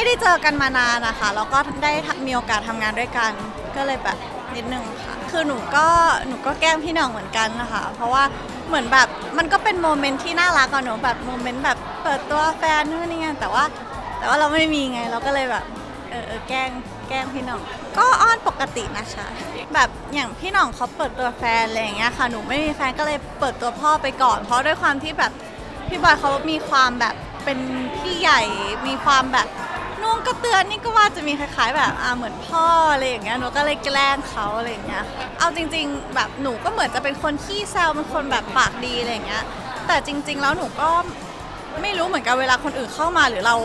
ไม่ได้เจอกันมานานนะคะแล้วก็ได้มีโอกาสทำงานด้วยกัน ก็เลยแบบนิดนึงค่ะ คือหนูก็หนูก็แกล้งพี่หน้องเหมือนกันนะคะ เพราะว่าเหมือนแบบมันก็เป็นโมเมนต์ที่น่ารักอะหนูแบบโมเมนต์แบบเปิดตัวแฟนนู่นนี่ไงแต่ว่า แต่ว่าเราไม่มีไงเราก็เลยแบบเออเออแกล้งแกล้งพี่หน้อง ก็อ้อนปกตินะคะแบบอย่างพี่หน้องเขาเปิดตัวแฟนอะไรอย่างเงี้ยค่ะหนูไม่มีแฟนก็เลยเปิดตัวพ่อไปก่อน เพราะด้วยความที่แบบพี่บอยเขามีความแบบเป็นพี่ใหญ่มีความแบบ นุ่งกระเตือนนี่ก็ว่าจะมีคล้าย ๆ แบบอ่าเหมือนพ่ออะไรอย่างเงี้ยหนูก็เลยแกล้งเขาอะไรอย่างเงี้ยเอาจริง ๆ แบบหนูก็เหมือนจะเป็นคนขี้แซวเป็นคนแบบปากดีอะไรอย่างเงี้ย แต่จริง ๆ แล้วหนูก็ไม่รู้เหมือนกันเวลาคนอื่นเข้ามาหรือเรา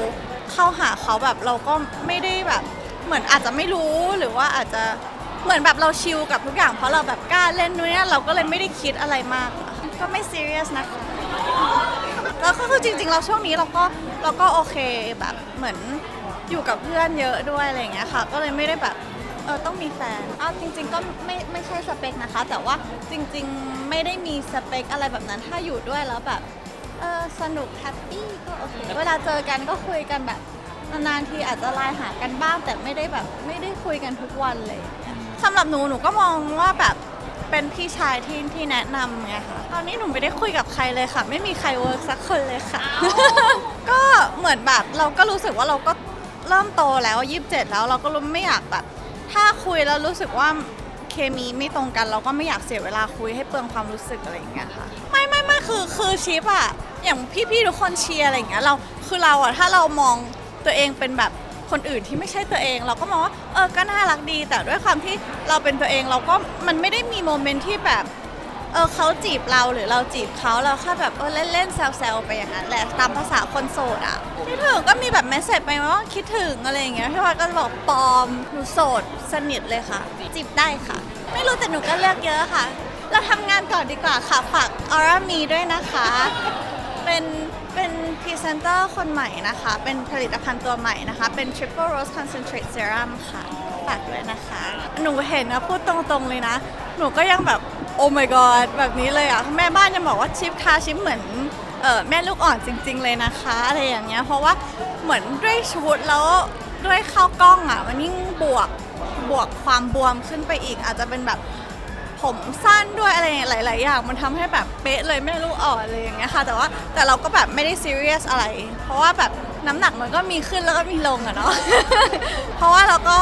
เข้าหาเขาแบบเราก็ไม่ได้แบบ เหมือนอาจจะไม่รู้หรือว่าอาจจะเหมือนแบบเราชิลกับทุกอย่างเพราะเราแบบกล้าเล่นด้วยเนี่เราก็เลยไม่ได้คิดอะไรมาก ก็ไม่ซีเรียสนะคะ แล้วก็คือจริง ๆ เราช่วงนี้เราก็เราก็โอเคแบบเหมือนอยู่กับเพื่อนเยอะด้วยอะไรอย่างเงี้ยค่ะ ก็เลยไม่ได้แบบเออต้องมีแฟนอ้าวจริง ๆ ก็ไม่ไม่ใช่สเปคนะคะ แต่ว่าจริง ๆ ไม่ได้มีสเปคอะไรแบบนั้น ถ้าอยู่ด้วยแล้วแบบเออสนุกแฮปปี้ก็โอเคเวลาเจอกันก็คุยกันแบบนานๆทีอาจจะไลน์หากันบ้าง แต่ไม่ได้แบบไม่ได้คุยกันทุกวันเลยสำหรับหนูหนูก็มองว่าแบบ เป็นพี่ชายที่ที่แนะนำไงค่ะ ตอนนี้หนูไม่ได้คุยกับใครเลยค่ะ ไม่มีใครเวิร์กสักคนเลยค่ะ ก็เหมือนแบบเราก็รู้สึกว่าเราก็เริ่มโตแล้วยี่สิบเจ็ดแล้วเราก็รู้ไม่อยากแบบ ถ้าคุยแล้วรู้สึกว่าเคมีไม่ตรงกัน เราก็ไม่อยากเสียเวลาคุยให้เปลืองความรู้สึกอะไรอย่างเงี้ยค่ะ ไม่ไม่ไม่คือคือชิปอะอย่างพี่ๆทุกคนเชียร์อะไรอย่างเงี้ยเราคือเราอะถ้าเรามองตัวเองเป็นแบบ คนอื่นที่ไม่ใช่ตัวเอง เราก็มองว่าเออก็น่ารักดี แต่ด้วยความที่เราเป็นตัวเองเราก็มันไม่ได้มีโมเมนต์ที่แบบเออเขาจีบเราหรือเราจีบเขาเราแค่แบบเออเล่นๆแซวๆไปอย่างนั้นแหละตามภาษาคนโสดอะคิดถึงก็มีแบบเมสเซจไปว่าคิดถึงอะไรอย่างเงี้ยพี่วายก็บอกปลอมหนูโสดสนิทเลยค่ะ จีบได้ค่ะ ไม่รู้แต่หนูก็เลือกเยอะค่ะ เราทำงานก่อนดีกว่าค่ะฝากออร่ามีด้วยนะคะ ซนเตอร์คนใหม่นะคะ เป็นผลิตภัณฑ์ตัวใหม่นะคะ เป็น Triple Rose Concentrate Serum ค่ะฝากด้วยนะคะ หนูเห็นนะพูดตรงๆเลยนะ หนูก็ยังแบบ โอ้ my god แบบนี้เลยอะ แม่บ้านยังบอกว่าชิปทาชิปเหมือนเออแม่ลูกอ่อนจริง ๆ เลยนะคะ อะไรอย่างเงี้ย เพราะว่าเหมือนด้วยชุดแล้วด้วยเข้ากล้องอะ มันยิ่งบวกบวกความบวมขึ้นไปอีกอาจจะเป็นแบบ ผมสั้นด้วยอะไรหลาย ๆ อย่าง มันทำให้แบบเป๊ะเลยไม่รู้อ่อนอะไรอย่างเงี้ยค่ะ แต่ว่าแต่เราก็แบบไม่ได้ซีเรียสอะไร เพราะว่าแบบน้ำหนักมันก็มีขึ้นแล้วก็มีลงอะเนาะ เพราะว่าเราก็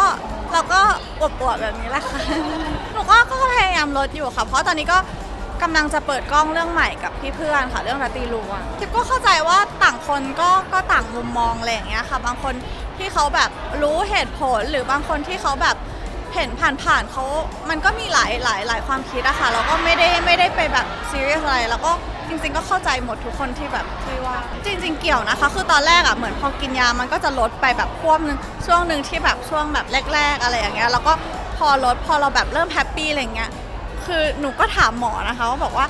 เราก็อวบๆแบบนี้แหละค่ะ หนูก็ก็พยายามลดอยู่ค่ะ เพราะตอนนี้ก็กำลังจะเปิดกล้องเรื่องใหม่กับพี่เพื่อนค่ะ เรื่องรัตตีลวงทิปก็เข้าใจว่าต่างคนก็ก็ต่างมุมมองอะไรอย่างเงี้ยค่ะ บางคนที่เขาแบบรู้เหตุผลหรือบางคนที่เขาแบบ เห็นผ่านๆเขามันก็มีหลายหลายหลายความคิดอะค่ะเราก็ไม่ได้ไม่ได้ไปแบบซีเรียสอะไร แล้วก็จริง ๆ ก็เข้าใจหมดทุกคนที่แบบที่ว่า จริง ๆ เกี่ยวนะคะ คือตอนแรกอะเหมือนพอกินยามันก็จะลดไปแบบควบนึงช่วงหนึ่งที่แบบช่วงแบบแรก ๆ อะไรอย่างเงี้ย แล้วก็พอลดพอเราแบบเริ่มแฮปปี้อะไรเงี้ย คือหนูก็ถามหมอนะคะว่าบอกว่า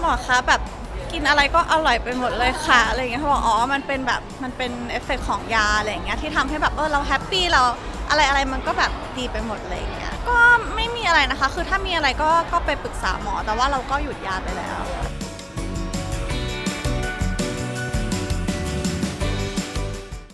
หมอคะแบบกินอะไรก็อร่อยไปหมดเลยค่ะอะไรเงี้ยเขาบอกอ๋อมันเป็นแบบมันเป็นเอฟเฟกต์ของยาอะไรอย่างเงี้ยที่ทำให้แบบเออเราแฮปปี้เรา อะไรอะไรมันก็แบบดีไปหมดเลยอย่างเงี้ยก็ไม่มีอะไรนะคะ คือถ้ามีอะไรก็ก็ไปปรึกษาหมอ แต่ว่าเราก็หยุดยาไปแล้ว